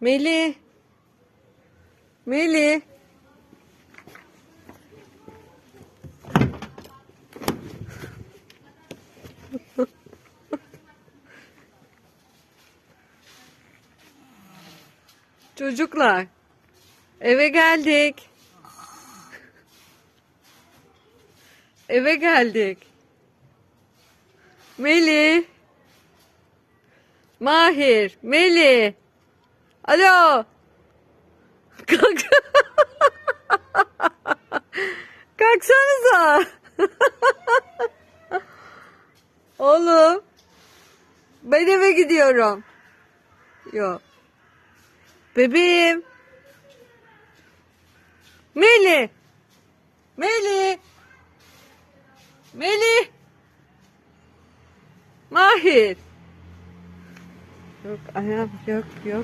Melih. Melih. Çocuklar. Eve geldik. Eve geldik. Melih. Mahir. Melih. Alo. Kalk. Kalksanıza. Oğlum. Ben eve gidiyorum. Yok. Bebeğim. Melih. Melih. Melih. Mahir. Yok ayağım yok yok.